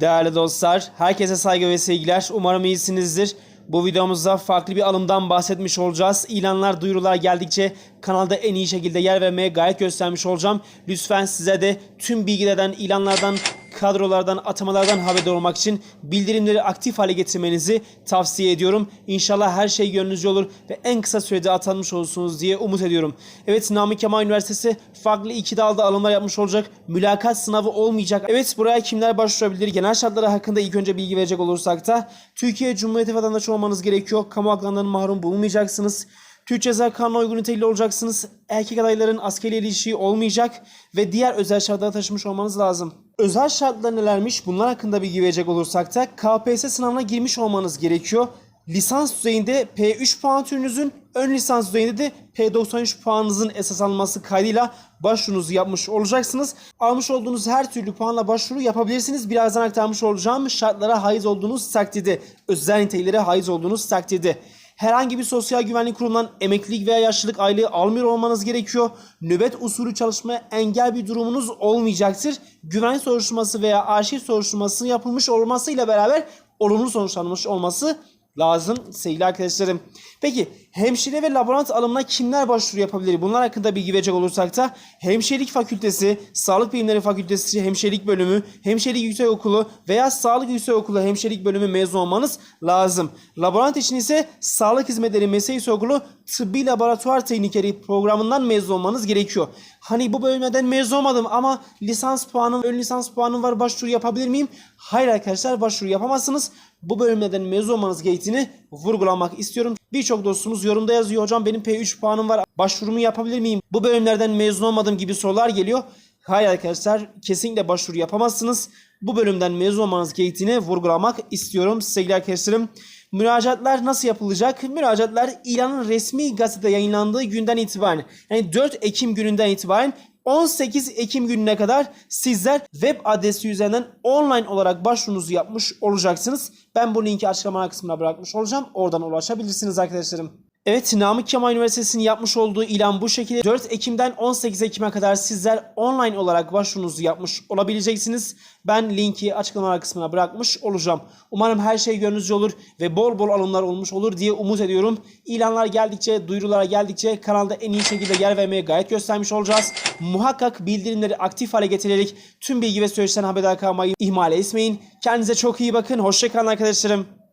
Değerli dostlar, herkese saygı ve sevgiler. Umarım iyisinizdir. Bu videomuzda farklı bir alımdan bahsetmiş olacağız. İlanlar, duyurular geldikçe kanalda en iyi şekilde yer vermeye gayret göstermiş olacağım. Lütfen size de tüm bilgilerden, ilanlardan, kadrolardan, atamalardan haberdar olmak için bildirimleri aktif hale getirmenizi tavsiye ediyorum. İnşallah her şey gönlünüzce olur ve en kısa sürede atanmış olursunuz diye umut ediyorum. Evet Namık Kemal Üniversitesi farklı iki dalda alımlar yapmış olacak. Mülakat sınavı olmayacak. Evet buraya kimler başvurabilir? Genel şartları hakkında ilk önce bilgi verecek olursak da Türkiye Cumhuriyeti vatandaşı olmanız gerekiyor. Kamu haklarından mahrum bulunmayacaksınız. Türk Ceza Kanunu uygun nitelikli olacaksınız. Erkek adayların askeri ilişiği olmayacak ve diğer özel şartlara taşımış olmanız lazım. Özel şartlar nelermiş? Bunlar hakkında bilgi verecek olursak da KPSS sınavına girmiş olmanız gerekiyor. Lisans düzeyinde P3 puan türünüzün, ön lisans düzeyinde de P93 puanınızın esas alınması kaydıyla başvurunuzu yapmış olacaksınız. Almış olduğunuz her türlü puanla başvuru yapabilirsiniz. Birazdan aktarmış olacağım şartlara haiz olduğunuz takdirde, özel niteliklere haiz olduğunuz takdirde. Herhangi bir sosyal güvenlik kurumundan emeklilik veya yaşlılık aylığı almıyor olmanız gerekiyor. Nöbet usulü çalışmaya engel bir durumunuz olmayacaktır. Güvenlik soruşturması veya arşiv soruşturması yapılmış olmasıyla beraber olumlu sonuçlanmış olması lazım sevgili arkadaşlarım. Peki hemşire ve laborant alımına kimler başvuru yapabilir? Bunlar hakkında bilgi verecek olursak da hemşirelik fakültesi, sağlık bilimleri fakültesi hemşirelik bölümü, hemşirelik yüksekokulu veya sağlık yüksekokulu hemşirelik bölümü mezun olmanız lazım. Laborant için ise sağlık hizmetleri meslek yüksekokulu tıbbi laboratuvar teknikeri programından mezun olmanız gerekiyor. Hani bu bölümlerden mezun olmadım ama lisans puanım, ön lisans puanım var başvuru yapabilir miyim? Hayır arkadaşlar başvuru yapamazsınız. Bu bölümlerden mezun olmanız gerektiğini vurgulamak istiyorum. Birçok dostumuz yorumda yazıyor hocam benim P3 puanım var başvurumu yapabilir miyim? Bu bölümlerden mezun olmadığım gibi sorular geliyor. Hayır arkadaşlar kesinlikle başvuru yapamazsınız. Bu bölümden mezun olmanız gerektiğini vurgulamak istiyorum sevgili arkadaşlarım. Müracaatlar nasıl yapılacak? Müracaatlar ilanın resmi gazetede yayınlandığı günden itibaren yani 4 Ekim gününden itibaren 18 Ekim gününe kadar sizler web adresi üzerinden online olarak başvurunuzu yapmış olacaksınız. Ben bu linki açıklama kısmına bırakmış olacağım. Oradan ulaşabilirsiniz arkadaşlarım. Evet Namık Kemal Üniversitesi'nin yapmış olduğu ilan bu şekilde. 4 Ekim'den 18 Ekim'e kadar sizler online olarak başvurunuzu yapmış olabileceksiniz. Ben linki açıklama kısmına bırakmış olacağım. Umarım her şey gönlünüzce olur ve bol bol alımlar olmuş olur diye umut ediyorum. İlanlar geldikçe, duyurulara geldikçe kanalda en iyi şekilde yer vermeye gayret göstermiş olacağız. Muhakkak bildirimleri aktif hale getirerek tüm bilgi ve süreçten haberdar kalmayı ihmal etmeyin. Kendinize çok iyi bakın. Hoşçakalın arkadaşlarım.